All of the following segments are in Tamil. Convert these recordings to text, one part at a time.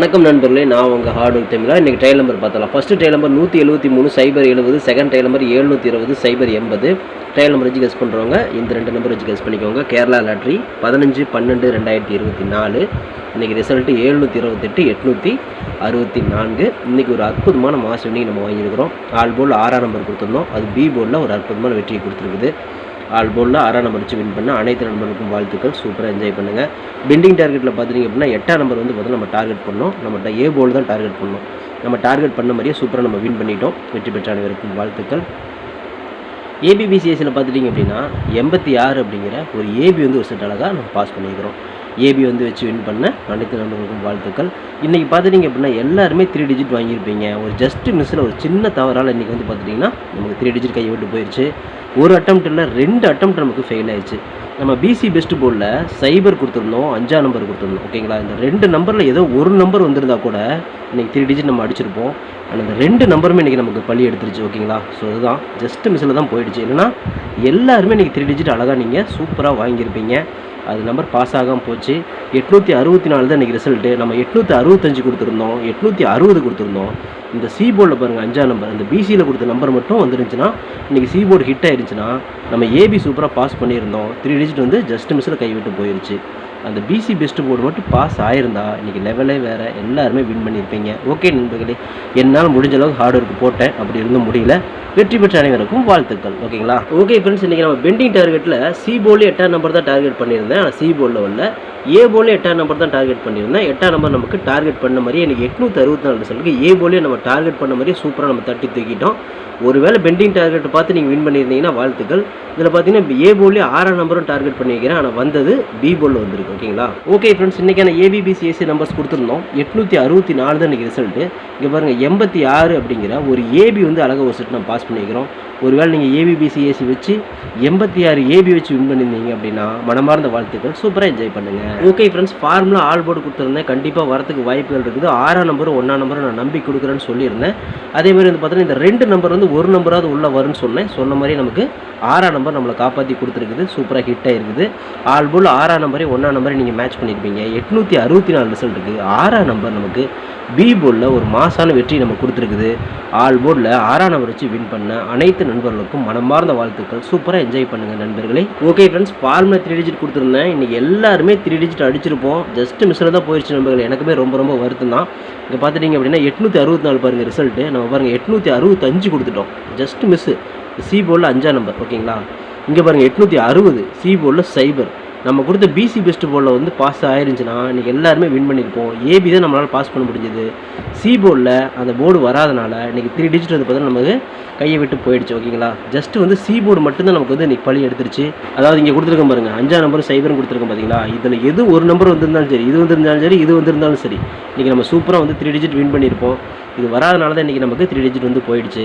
வணக்கம் நண்பர்களே நான் உங்கள் ஹார்ட் ஒர்க் தமிழா இன்றைக்கி டைல் நம்பர் பார்த்தலாம் ஃபஸ்ட்டு டைல் நம்பர் நூற்றி எழுபத்தி மூணு சைபர் எழுபது செகண்ட் டைல் நம்பர் எழுநூற்றி இருபது சைபர் எண்பது. ட்ரையல் நம்பர் வச்சு கெஸ் பண்ணுறவங்க இந்த ரெண்டு நம்பர் வச்சு கெஸ் பண்ணிக்கோங்க. கேரளா லாட்ரி பதினஞ்சு பன்னெண்டு ரெண்டாயிரத்தி இருபத்தி நாலு. இன்றைக்கி ரிசல்ட்டு எழுநூற்றி இருபத்தெட்டு எட்நூற்றி அறுபத்தி நான்கு. இன்றைக்கி ஒரு அற்புதமான மாஸ் இன்றைக்கி நம்ம வாங்கியிருக்கிறோம். ஆல் போல் ஆறாம் நம்பர் கொடுத்துருந்தோம். அது பி போர்டில் ஒரு அற்புதமான வெற்றியை கொடுத்துருக்குது. ஆல் போலில் ஆறாம் நம்பர் வச்சு வின் பண்ண அனைத்து நண்பர்களுக்கும் வாழ்த்துக்கள். சூப்பராக என்ஜாய் பண்ணுங்கள் பெண்டிங் டார்கெட்டில் பார்த்துட்டிங்க அப்படின்னா எட்டாம் நம்பர் வந்து பார்த்தீங்கன்னா நம்ம டார்கெட் பண்ணோம். ட ஏ போல் தான் டார்கெட் பண்ணோம். நம்ம டார்கெட் பண்ண மாதிரியே சூப்பராக நம்ம வின் பண்ணிட்டோம். வெற்றி பெற்ற அனைவருக்கும் வாழ்த்துக்கள். ஏபிபிசிஎஸ்சியில் பார்த்துட்டிங்க அப்படின்னா எண்பத்தி ஆறு அப்படிங்கிற ஒரு ஏபி வந்து ஒரு செட் அழகாக நம்ம பாஸ் பண்ணியிருக்கிறோம். ஏபி வந்து வச்சு வின் பண்ண அனைத்து நண்பர்களுக்கும் வாழ்த்துக்கள். இன்றைக்கி பார்த்துட்டிங்க அப்படின்னா எல்லாருமே த்ரீ டிஜிட் வாங்கியிருப்பீங்க. ஒரு ஜஸ்ட் மிஸ்ஸில் ஒரு சின்ன தவறால் இன்றைக்கி வந்து பார்த்துட்டிங்கன்னா நமக்கு த்ரீ டிஜிட் கையை விட்டு போயிடுச்சு ஒரு அட்டம்ப்ட்டில் ரெண்டு அட்டம்ப்ட் நமக்கு ஃபெயில் ஆயிடுச்சு நம்ம பிசி பெஸ்ட் போர்டில் சைபர் கொடுத்துருந்தோம் அஞ்சாம் நம்பர் கொடுத்துருந்தோம் ஓகேங்களா இந்த ரெண்டு நம்பரில் ஏதோ ஒரு நம்பர் வந்திருந்தா கூட இன்றைக்கி த்ரீ டிஜிட் நம்ம அடிச்சிருப்போம். ஆனால் இந்த ரெண்டு நம்பருமே இன்றைக்கி நமக்கு பள்ளி எடுத்துருச்சு ஓகேங்களா ஸோ அதுதான். ஜஸ்ட் மிஸ்ஸில் தான் போயிடுச்சு. இல்லைன்னா எல்லாருமே இன்றைக்கி த்ரீ டிஜிட் அழகாக நீங்கள் சூப்பராக வாங்கியிருப்பீங்க. அது நம்பர் பாஸ் ஆகாமல் போச்சு. எட்நூற்றி அறுபத்தி நாலு தான் இன்றைக்கி ரிசல்ட்டு நம்ம எட்நூற்றி அறுபத்தஞ்சு கொடுத்துருந்தோம் எட்நூற்றி அறுபது கொடுத்துருந்தோம். இந்த சி போர்டில் பாருங்கள் அஞ்சாம் நம்பர் அந்த பிசியில் கொடுத்த நம்பர் மட்டும் வந்துருந்துச்சுன்னா இன்றைக்கி சி போர்டு ஹிட் ஆயிருந்துச்சுன்னா நம்ம ஏபி சூப்பராக பாஸ் பண்ணியிருந்தோம். த்ரீ டிஜிட் வந்து ஜஸ்ட் மிஸ்ஸில் கைவிட்டு போயிருச்சு. அந்த பிசி பெஸ்ட் போர்டு மட்டும் பாஸ் ஆயிருந்தா இன்றைக்கி லெவலே வேறு எல்லாருமே வின் பண்ணியிருப்பீங்க. ஓகே நண்பர்களே என்னால் முடிஞ்ச அளவுக்கு ஹார்ட் ஒர்க் போட்டேன். அப்படி இருந்தும் முடியல. வெற்றி பெற்ற அனைவருக்கும் வாழ்த்துக்கள். ஓகேங்களா ஓகே ஃப்ரெண்ட்ஸ் இன்றைக்கி நம்ம பெண்டிங் டார்கெட்டில் சி போலே எட்டாம் நம்பர் தான் டார்கெட் பண்ணியிருந்தேன். ஆனால் சி போலில் வரல. ஏ போலே எட்டாம் நம்பர் தான் டார்கெட் பண்ணியிருந்தேன். எட்டாம் நம்பர் நமக்கு டார்கெட் பண்ண மாதிரி எனக்கு எட்நூற்றி அறுபத்தி நாலு ரிசல்ட்டுக்கு ஏ போலே நம்ம டார்கெட் பண்ண மாதிரியே சூப்பராக நம்ம தட்டி தூக்கிட்டோம். ஒருவேளை பெண்டிங் டார்கெட் பார்த்து நீங்கள் வின் பண்ணியிருந்தீங்கன்னா வாழ்த்துக்கள். இதில் பார்த்தீங்கன்னா ஏ போலே ஆறாம் நம்பரும் டார்கெட் பண்ணியிருக்கிறேன். ஆனால் வந்தது பி போலில் வந்திருக்கு ஓகேங்களா ஓகே ஃப்ரெண்ட்ஸ் இன்றைக்கான ஏபிபிசிஎஸ்சி நம்பர்ஸ் கொடுத்துருந்தோம். எட்நூற்றி அறுபத்தி நாலு தான் இன்றைக்கி ரிசல்ட்டு இங்கே பாருங்கள் எண்பத்தி ஆறு அப்படிங்கிற ஒரு ஏபி வந்து அழகாக ஒரு செட் நம்ம பாஸ் பண்ணியிருக்கிறோம். ஒருவேளை நீங்கள் ஏபிபிசிஎஸ்சி வச்சு எண்பத்தி ஆறு ஏபி வச்சு வின் பண்ணியிருந்தீங்க அப்படின்னா மனமார்ந்த வாழ்த்துக்கள். சூப்பராக என்ஜாய் பண்ணுங்கள் okay friends formula all board கொடுத்துருந்தேன். கண்டிப்பாக வரதுக்கு வாய்ப்புகள் இருக்குது. ஆறாம் நம்பரும் ஒன்றாம் நம்பரும் நான் நம்பி கொடுக்குறேன்னு சொல்லியிருந்தேன். அதே மாதிரி வந்து பார்த்தீங்கன்னா இந்த ரெண்டு நம்பர் வந்து ஒரு நம்பராவது உள்ளே வரும்னு சொன்னேன். சொன்ன மாதிரி நமக்கு ஆறாம் நம்பர் நம்மளை காப்பாற்றி கொடுத்துருக்குது. சூப்பராக ஹிட் ஆயிருக்குது. ஆல்போல் ஆறாம் நம்பரே ஒன்றாம் நம்பரே நீங்கள் மேட்ச் பண்ணியிருப்பீங்க எட்நூற்றி அறுபத்தி நாலு ரிசல்ட் இருக்குது ஆறாம் நம்பர் நமக்கு பி போலில் ஒரு மாசான வெற்றி நம்ம கொடுத்துருக்குது. ஆல் போர்டில் ஆறாம் நம்பர் வச்சு வின் பண்ண அனைத்து நண்பர்களுக்கும் மனமார்ந்த வாழ்த்துக்கள். சூப்பராக என்ஜாய் பண்ணுங்கள் நண்பர்களே. ஓகே ஃப்ரெண்ட்ஸ் ஃபார்மில் த்ரீ டிஜிட் கொடுத்துருந்தேன். இன்றைக்கி எல்லாருமே த்ரீ டிஜிட் அடிச்சிருப்போம். ஜஸ்ட் மிஸ்ஸில் தான் போயிடுச்சு நண்பர்கள். எனக்குமே ரொம்ப ரொம்ப வருத்தம் தான். இங்கே பார்த்துட்டிங்க அப்படின்னா எட்நூற்றி அறுபத்தி நாலு பாருங்கள் ரிசல்ட்டு நம்ம பாருங்கள் எட்நூற்றி அறுபத்தஞ்சு கொடுத்துட்டோம். ஜஸ்ட் மிஸ்ஸு சி போலில் அஞ்சாம் நம்பர் ஓகேங்களா இங்கே பாருங்கள் எட்நூற்றி அறுபது சி போலில் சைபர் நம்ம கொடுத்த பிசி பெஸ்ட் போர்டில் வந்து பாஸ் ஆயிருந்துச்சுன்னா இன்றைக்கி எல்லாருமே வின் பண்ணியிருப்போம். ஏபி தான் நம்மளால் பாஸ் பண்ண முடிஞ்சது. சி போர்டில் அந்த போர்டு வராதனால இன்றைக்கி த்ரீ டிஜிட் வந்து பார்த்தீங்கன்னா நமக்கு கையை விட்டு போயிடுச்சு ஓகேங்களா ஜஸ்ட் வந்து சி போர்டு மட்டும்தான் நமக்கு வந்து இன்றைக்கி பழி எடுத்துருச்சு. அதாவது இங்கே கொடுத்துருக்கோம் பாருங்கள் அஞ்சாம் நம்பர் சைபரும் கொடுத்துருக்கோம் பார்த்தீங்களா இதில் எது ஒரு நம்பர் வந்திருந்தாலும் சரி இது வந்திருந்தாலும் சரி இது வந்திருந்தாலும் சரி இன்றைக்கி நம்ம சூப்பராக வந்து த்ரீ டிஜிட் வின் பண்ணியிருப்போம். இது வராதனால தான் இன்றைக்கி நமக்கு த்ரீ டிஜிட் வந்து போயிடுச்சு.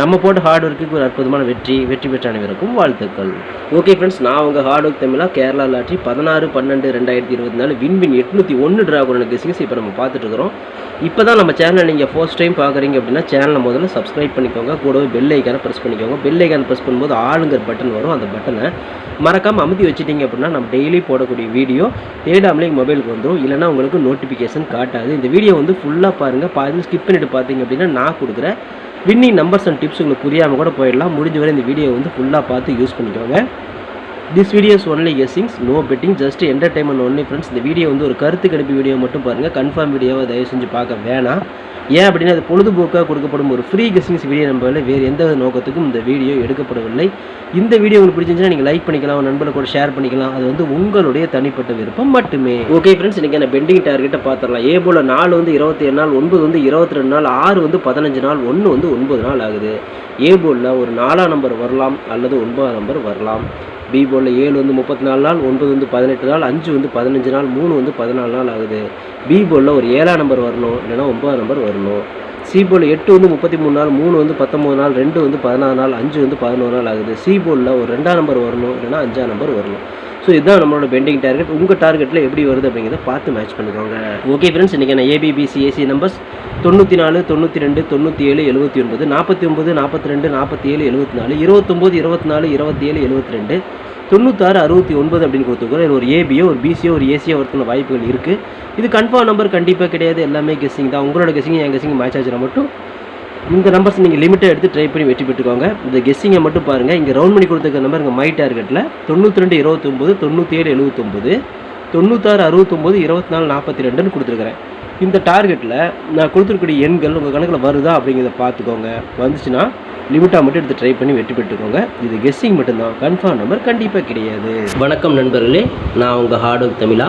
நம்ம போட்ட ஹார்ட் ஒர்க்குக்கு ஒரு அற்புதமான வெற்றி வெற்றி பெற்ற அனைவருக்கும் வாழ்த்துக்கள். ஓகே ஃப்ரெண்ட்ஸ் நான் உங்கள் ஹார்ட் ஒர்க் தமிழாக கேரளாவில் லாட்ரி பதினாறு பன்னெண்டு ரெண்டாயிரத்தி இருபத்தி நாலு வின் வின் எட்நூற்றி ஒன்று ட்ராகோன கெஸிங்ஸ் இப்போ நம்ம பார்த்துட்ருக்குறோம். இப்போ தான் நம்ம சேனலை நீங்கள் ஃபர்ஸ்ட் டைம் பார்க்குறீங்க அப்படின்னா சேனலை முதல்ல சப்ஸ்கிரைப் பண்ணிக்கோங்க. கூடவே பெல் ஐக்கானை ப்ரெஸ் பண்ணிக்கோங்க. பெல் ஐக்கானை ப்ரெஸ் பண்ணும்போது ஆளுங்கிற பட்டன் வரும். அந்த பட்டனை மறக்காமல் அமுத்தி வச்சுட்டிங்க அப்படின்னா நம்ம டெய்லி போடக்கூடிய வீடியோ தேடாமலே மொபைலுக்கு வந்துடும் இல்லைனா உங்களுக்கு நோட்டிஃபிகேஷன் காட்டாது. இந்த வீடியோ வந்து ஃபுல்லாக பாருங்கள் பாதி ஸ்கிப் பண்ணிட்டு பார்த்தீங்க அப்படின்னா நான் கொடுக்குற வின்னிங் நம்பர்ஸ் அண்ட் டிப்ஸ் உங்களுக்கு புரியாமல் கூட போயிடலாம். முடிஞ்ச வரை இந்த வீடியோ வந்து ஃபுல்லாக பார்த்து யூஸ் பண்ணிக்கோங்க. This videos only guessings no betting just entertainment only friends இந்த வீடியோ வந்து ஒரு கருத்து கணிப்பு வீடியோ மட்டும் பாருங்கள் கன்ஃபார்ம் வீடியோவை தயவு செஞ்சு பார்க்க வேணாம். ஏன் அப்படின்னா அது பொழுதுபோக்காக கொடுக்கப்படும் ஒரு ஃப்ரீ கெஸ்ஸிங்ஸ் வீடியோ நம்பரில் வேறு எந்த நோக்கத்துக்கும் இந்த வீடியோ எடுக்கப்படவில்லை. இந்த வீடியோ உங்களுக்கு பிடிச்சிருந்துச்சுன்னா நீங்கள் லைக் பண்ணிக்கலாம். நண்பர்கள் கூட ஷேர் பண்ணிக்கலாம். அது வந்து உங்களுடைய தனிப்பட்ட விருப்பம் மட்டுமே. ஓகே ஃப்ரெண்ட்ஸ் இன்றைக்கி என்ன பெண்டிங் டார்கெட்டை பார்த்துடலாம். ஏ போல் நாலு வந்து இருபத்தி ஏழு நாள் ஒன்பது வந்து இருபத்தி ரெண்டு நாள் ஆறு வந்து பதினஞ்சு நாள் ஒன்று வந்து ஒன்பது நாள் ஆகுது. ஏ போலில் ஒரு நாலாம் நம்பர் வரலாம் அல்லது ஒன்பதாம் நம்பர் வரலாம். பி போர்டில் ஏழு வந்து முப்பத்தி நாலு நாள் ஒன்பது வந்து பதினெட்டு நாள் அஞ்சு வந்து பதினஞ்சு நாள் மூணு வந்து பதினாலு நாள் ஆகுது. பி போர்டில் ஒரு ஏழாம் நம்பர் வரணும் இல்லைனா ஒன்பதாம் நம்பர் வரணும். சி போர்டில் எட்டு வந்து முப்பத்தி மூணு நாள் மூணு வந்து பத்தொம்பது நாள் ரெண்டு வந்து பதினாறு நாள் அஞ்சு வந்து பதினோரு நாள் ஆகுது. சி போர்டில் ஒரு ரெண்டாம் நம்பர் வரணும் இல்லைனா அஞ்சாம் நம்பர் வரணும். ஸோ இதுதான் நம்மளோட பெண்டிங் டார்கெட் உங்கள் டார்கெட்டில் எப்படி வருது அப்படிங்கிறத பார்த்து மேட்ச் பண்ணிக்கோங்க. ஓகே ஃப்ரெண்ட்ஸ் இன்றைக்கி A B B C A B B C A C numbers தொண்ணூற்றி நாலு தொண்ணூற்றி ரெண்டு தொண்ணூற்றி ஏழு எழுபத்தி ஒன்பது நாற்பத்தி ஒம்பது நாற்பத்தி ரெண்டு நாற்பத்தி ஏழு எழுபத்தி நாலு இருபத்தொம்போது இருபத்தி நாலு இருபத்தி ஏழு எழுபத்தி ரெண்டு தொண்ணூத்தாறு அறுபத்தி ஒன்பது அப்படின்னு கொடுத்துருக்கோம் இது ஒரு ஏபியோ ஒரு பிசியோ ஒரு ஏசியோ வரதுக்கான வாய்ப்புகள் இருக்குது இது கன்ஃபார்ம் நம்பர் கண்டிப்பாக கிடையாது. எல்லாமே கெஸ்ஸிங் தான். உங்களோட கெஸ்ஸிங் என் கெஸ்ஸிங் மேட்ச் ஆச்சுன்னா மட்டும் இந்த நம்பர்ஸ் நீங்கள் லிமிட்டை எடுத்து ட்ரை பண்ணி வெற்றி பெற்றுக்கோங்க. இந்த கெஸ்ஸிங்கை மட்டும் பாருங்கள் இங்கே ரவுண்ட் பண்ணி கொடுத்துருக்க நம்பர் இங்கே மை டார்கெட்டில் தொண்ணூற்றி ரெண்டு இருபத்தொம்போது தொண்ணூற்றி ஏழு எழுபத்தொம்போது தொண்ணூத்தாறு அறுபத்தொம்போது இருபத்தி நாலு நாற்பத்தி ரெண்டுன்னு கொடுத்துருக்குறேன். இந்த டார்கெட்டில் நான் கொடுத்துருக்கூடிய எண்கள் உங்கள் கணக்கில் வருதா அப்படிங்கிறத பார்த்துக்கோங்க. வந்துச்சுன்னா லிமிட்டாக மட்டும் எடுத்து ட்ரை பண்ணி வெற்றி பெற்றுக்கோங்க. இது கெஸ்ஸிங் மட்டும்தான். கன்ஃபார்ம் நம்பர் கண்டிப்பாக கிடையாது. வணக்கம் நண்பர்களே. நான் உங்கள் ஹார்ட் ஒர்க் தமிழா.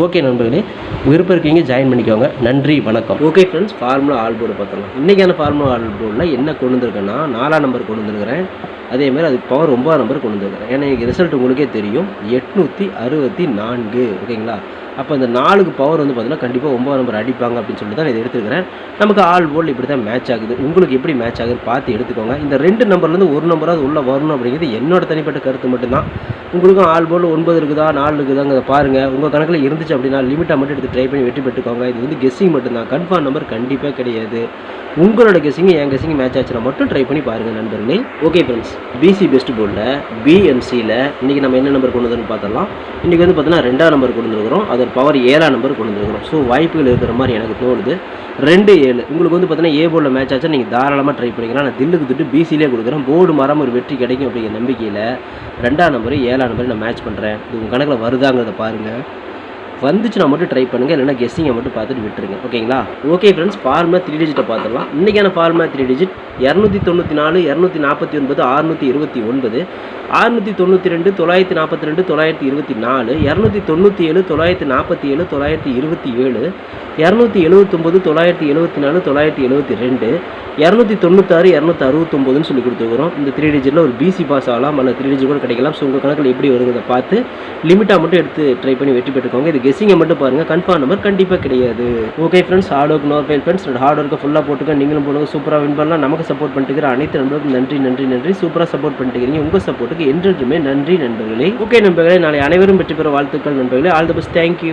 ஓகே நண்பர்களே. விருப்பம் இருக்கீங்க ஜாயின் பண்ணிக்கோங்க. நன்றி வணக்கம். Okay friends formula all board பார்த்துக்கலாம் இன்றைக்கான ஃபார்முலா ஆல் போர்டில் என்ன கொண்டு வந்திருக்கேன்னா நாலாம் நம்பர் கொண்டு வந்துருக்கிறேன். அதேமாதிரி அதுக்கு பவர் ஒன்பதாம் நம்பர் கொண்டு வந்துருக்கிறேன். ஏன்னா எனக்கு ரிசல்ட் உங்களுக்கே தெரியும். எட்நூற்றி அறுபத்தி நான்கு. ஓகேங்களா அப்போ இந்த நாலுக்கு பவர் வந்து பார்த்தீங்கன்னா கண்டிப்பாக ஒம்பது நம்பர் அடிப்பாங்க அப்படின்னு சொல்லிட்டு தான் இதை எடுத்துருக்கிறேன். நமக்கு ஆல் போர்டில் இப்படி தான் மேட்ச் ஆகுது. உங்களுக்கு எப்படி மேட்ச் ஆகுதுன்னு பார்த்து எடுத்துக்கோங்க. இந்த ரெண்டு நம்பர்லேருந்து ஒரு நம்பராவது உள்ளே வரணும் அப்படிங்கிறது என்னோட தனிப்பட்ட கருத்து மட்டும்தான். உங்களுக்கும் ஆல் போர்டில் ஒன்பது இருக்குதா நாலு இருக்குதாங்கிறத பாருங்கள் உங்கள் கணக்கில் இருந்துச்சு அப்படின்னா லிமிட்டாக மட்டும் எடுத்து ட்ரை பண்ணி வெற்றி பெற்றுக்கோங்க. இது வந்து கெஸ்ஸிங் மட்டும்தான். கன்ஃபார்ம் நம்பர் கண்டிப்பாக கிடையாது. உங்களோட கெஸ்ஸிங் என் கெஸ்ஸிங் மேட்ச் ஆச்சுன்னா மட்டும் ட்ரை பண்ணி பாருங்கள் நண்பர்களே. ஓகே ஃப்ரெண்ட்ஸ் பிசி பெஸ்ட் போர்டில் பிஎம்சியில் இன்றைக்கி நம்ம என்ன நம்பர் கொண்டு வந்தோம்னு பார்த்தலாம் இன்றைக்கி வந்து பார்த்தீங்கன்னா ரெண்டாம் நம்பர் கொண்டு வந்துருக்கிறோம். அதோட பவர் ஏழாம் நம்பர் கொண்டு வந்துருக்கிறோம். ஸோ வாய்ப்புகள் இருக்கிற மாதிரி எனக்கு தோணுது. ரெண்டு ஏழு. உங்களுக்கு வந்து பார்த்தீங்கன்னா ஏ போர்டில் மேட்ச் ஆச்சா நீங்கள் தாராளமாக ட்ரை பண்ணிக்கலாம். நான் தில்லுக்கு திட்டு பிசிலே கொடுக்குறேன். போர்டு மரம் ஒரு வெற்றி கிடைக்கும் அப்படிங்கிற நம்பிக்கையில் ரெண்டாம் நம்பர் ஏழாம் நம்பர் நான் மேட்ச் பண்ணுறேன் இது உங்கள் கணக்கில் வருதாங்கிறத பாருங்கள் வந்துச்சுன்னா மட்டும் ட்ரை பண்ணுங்கள் இல்லைன்னா கெஸ்ஸிங்கை மட்டும் பார்த்துட்டு விட்டுருங்க. ஓகேங்களா? ஓகே ஃப்ரெண்ட்ஸ் ஃபார்மா த்ரீ டிஜிட்டை பார்த்துடலாம். இன்றைக்கான ஃபார்மா த்ரீ டிஜிட் இரநூத்தி தொண்ணூற்றி நாலு இரநூத்தி நாற்பத்தி ஒன்பது அறுநூற்றி இருபத்தி ஒன்பது அறுநூற்றி தொண்ணூற்றி ரெண்டு தொள்ளாயிரத்தி நாற்பத்தி ரெண்டு தொள்ளாயிரத்தி இருபத்தி நாலு இரநூத்தி தொண்ணூற்றி ஏழு தொள்ளாயிரத்தி நாற்பத்தி ஏழு தொள்ளாயிரத்தி இருபத்தி ஏழு இரநூத்தி எழுபத்தொம்பது தொள்ளாயிரத்தி எழுபத்தி நாலு தொள்ளாயிரத்தி எழுபத்தி ரெண்டு இரநூத்தி தொண்ணூத்தாறு இரநூத்தி அறுபத்தொம்போதுன்னு சொல்லி கொடுத்துருக்குறோம். இந்த த்ரீ டிஜிட்டில் ஒரு பிசி பாஸ் ஆகலாம். அல்ல த்ரீ டிஜிட் கூட கிடைக்கலாம். ஸோ உங்கள் கணக்கில் எப்படி வருங்கிறத பார்த்து லிமிட்டாக மட்டும் எடுத்து ட்ரை பண்ணி வெற்றி பெற்றுக்கோங்க. இது மிஸ்ஸிங்கை மட்டும் பாருங்கள் கன்ஃபார்ம் நம்பர் கண்டிப்பாக கிடையாது. Okay friends hard work no fail friends hard ஒர்க்கை ஃபுல்லாக போட்டுக்க நீங்களும் போடுங்க. சூப்பராக வின் பண்ணலாம். நமக்கு சப்போர்ட் பண்ணிட்டு அனைத்து நண்பர்களுக்கும் நன்றி நன்றி நன்றி. சூப்பராக சப்போர்ட் பண்ணிட்டு இருக்கிறீங்க உங்கள் சப்போர்ட்டுக்கு என்றென்றுமே நன்றி நண்பர்களே. ஓகே நண்பர்களே. நாளை அனைவரும் வெற்றி பெற வாழ்த்துக்கள் நண்பர்களே. All the best thank you